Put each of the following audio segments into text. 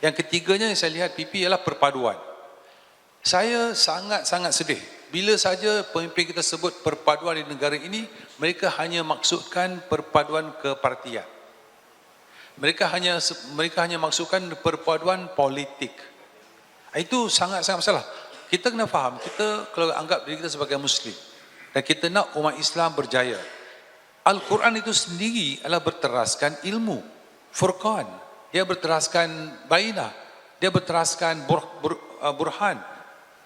Yang ketiganya yang saya lihat PP ialah perpaduan. Saya sangat-sangat sedih bila saja pemimpin kita sebut perpaduan di negara ini, mereka hanya maksudkan perpaduan kepartian. Mereka hanya mereka hanya maksudkan perpaduan politik. Itu sangat-sangat masalah. Kita kena faham, kita kalau anggap diri kita sebagai muslim dan kita nak umat Islam berjaya. Al-Quran itu sendiri adalah berteraskan ilmu, furqan. Dia berteraskan bainah, dia berteraskan bur, bur, uh, burhan,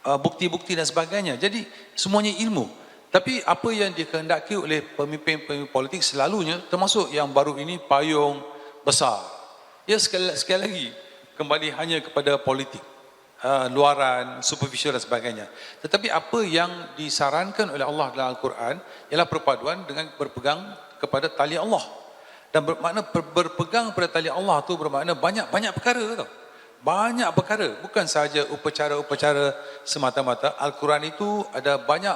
uh, bukti-bukti dan sebagainya. Jadi semuanya ilmu. Tapi apa yang dikehendaki oleh pemimpin-pemimpin politik selalunya termasuk yang baru ini payung besar. Ya sekali, sekali lagi kembali hanya kepada politik. Uh, luaran, superficial dan sebagainya. Tetapi apa yang disarankan oleh Allah dalam Al-Quran ialah perpaduan dengan berpegang kepada tali Allah. Dan bermakna ber, berpegang pada tali Allah tu bermakna banyak-banyak perkara tau. Banyak perkara, bukan sahaja upacara-upacara semata-mata. Al-Quran itu ada banyak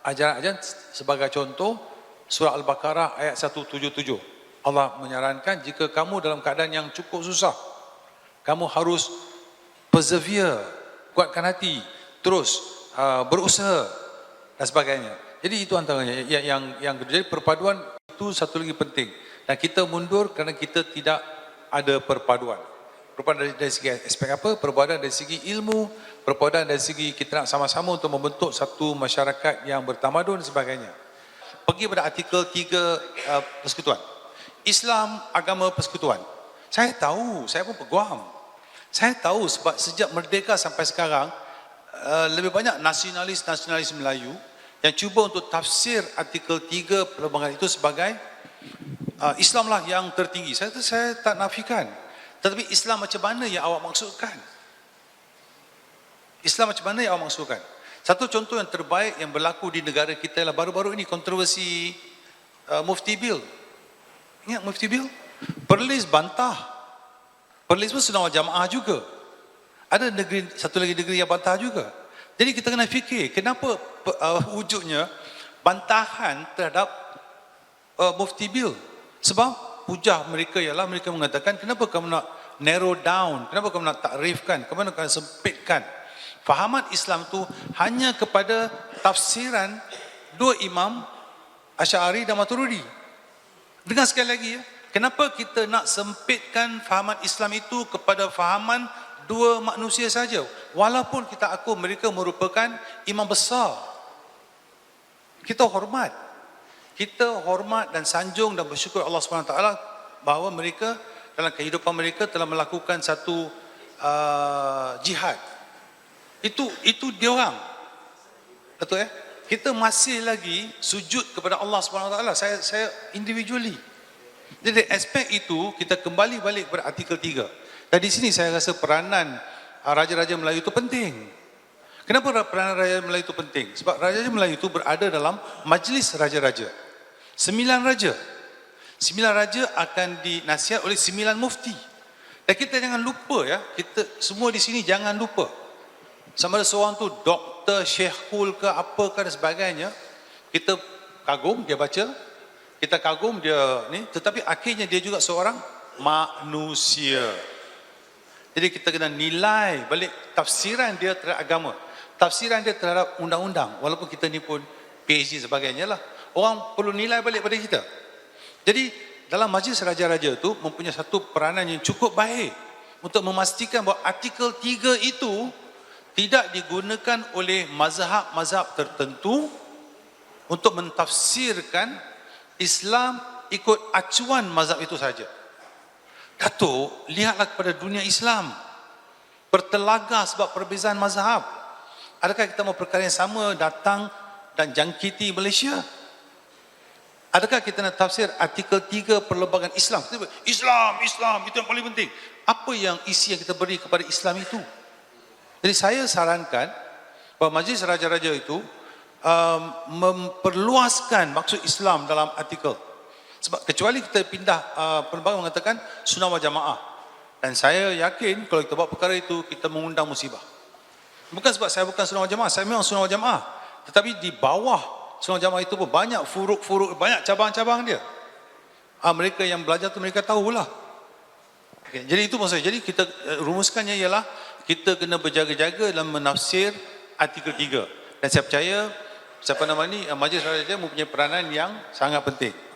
ajaran-ajaran sebagai contoh surah Al-Baqarah ayat 177. Allah menyarankan jika kamu dalam keadaan yang cukup susah, kamu harus persevere, kuatkan hati, terus uh, berusaha dan sebagainya. Jadi itu antaranya yang yang yang jadi perpaduan itu satu lagi penting. Dan kita mundur kerana kita tidak ada perpaduan. Perpaduan dari, dari segi aspek apa? Perpaduan dari segi ilmu, perpaduan dari segi kita nak sama-sama untuk membentuk satu masyarakat yang bertamadun dan sebagainya. Pergi pada artikel 3 uh, persekutuan. Islam agama persekutuan. Saya tahu, saya pun peguam. Saya tahu sebab sejak merdeka sampai sekarang uh, lebih banyak nasionalis-nasionalis Melayu yang cuba untuk tafsir artikel 3 perlembagaan itu sebagai uh, Islamlah yang tertinggi. Saya saya tak nafikan. Tetapi Islam macam mana yang awak maksudkan? Islam macam mana yang awak maksudkan? Satu contoh yang terbaik yang berlaku di negara kita ialah baru-baru ini kontroversi uh, Mufti Bill. Ingat Mufti Bill? Perlis bantah Perlis pun senawar jamaah juga. Ada negeri satu lagi negeri yang bantah juga. Jadi kita kena fikir kenapa uh, wujudnya bantahan terhadap uh, Mufti Bill. Sebab hujah mereka ialah mereka mengatakan kenapa kamu nak narrow down, kenapa kamu nak takrifkan, kamu nak sempitkan. Fahaman Islam tu hanya kepada tafsiran dua imam Asy'ari dan Maturidi. Dengar sekali lagi ya. Kenapa kita nak sempitkan fahaman Islam itu kepada fahaman dua manusia saja? Walaupun kita aku mereka merupakan imam besar. Kita hormat. Kita hormat dan sanjung dan bersyukur Allah SWT bahawa mereka dalam kehidupan mereka telah melakukan satu uh, jihad. Itu itu dia orang. Betul ya? Kita masih lagi sujud kepada Allah SWT. Saya saya individually. Jadi aspek itu kita kembali balik kepada artikel 3. Dan di sini saya rasa peranan ah, Raja-Raja Melayu itu penting. Kenapa peranan Raja Melayu itu penting? Sebab Raja-Raja Melayu itu berada dalam majlis Raja-Raja. Sembilan Raja. Sembilan Raja akan dinasihat oleh sembilan mufti. Dan kita jangan lupa ya, kita semua di sini jangan lupa. Sama ada seorang tu doktor, syekhul ke apakah dan sebagainya. Kita kagum, dia baca, kita kagum dia ni tetapi akhirnya dia juga seorang manusia jadi kita kena nilai balik tafsiran dia terhadap agama tafsiran dia terhadap undang-undang walaupun kita ni pun PhD sebagainya lah orang perlu nilai balik pada kita jadi dalam majlis raja-raja itu mempunyai satu peranan yang cukup baik untuk memastikan bahawa artikel 3 itu tidak digunakan oleh mazhab-mazhab tertentu untuk mentafsirkan Islam ikut acuan mazhab itu saja. Datuk, lihatlah kepada dunia Islam. Bertelaga sebab perbezaan mazhab. Adakah kita mau perkara yang sama datang dan jangkiti Malaysia? Adakah kita nak tafsir artikel 3 perlembagaan Islam? Islam, Islam, itu yang paling penting. Apa yang isi yang kita beri kepada Islam itu? Jadi saya sarankan bahawa majlis raja-raja itu um, memperluaskan maksud Islam dalam artikel. Sebab kecuali kita pindah uh, perlembagaan mengatakan sunnah wal jamaah. Dan saya yakin kalau kita buat perkara itu kita mengundang musibah. Bukan sebab saya bukan sunnah jamaah, saya memang sunnah jamaah. Tetapi di bawah sunnah jamaah itu pun banyak furuk-furuk, banyak cabang-cabang dia. Ah, mereka yang belajar tu mereka tahulah. Okay, jadi itu maksud saya. Jadi kita uh, rumuskannya ialah kita kena berjaga-jaga dalam menafsir artikel 3. Dan saya percaya siapa nama ni uh, Majlis Raja mempunyai peranan yang sangat penting.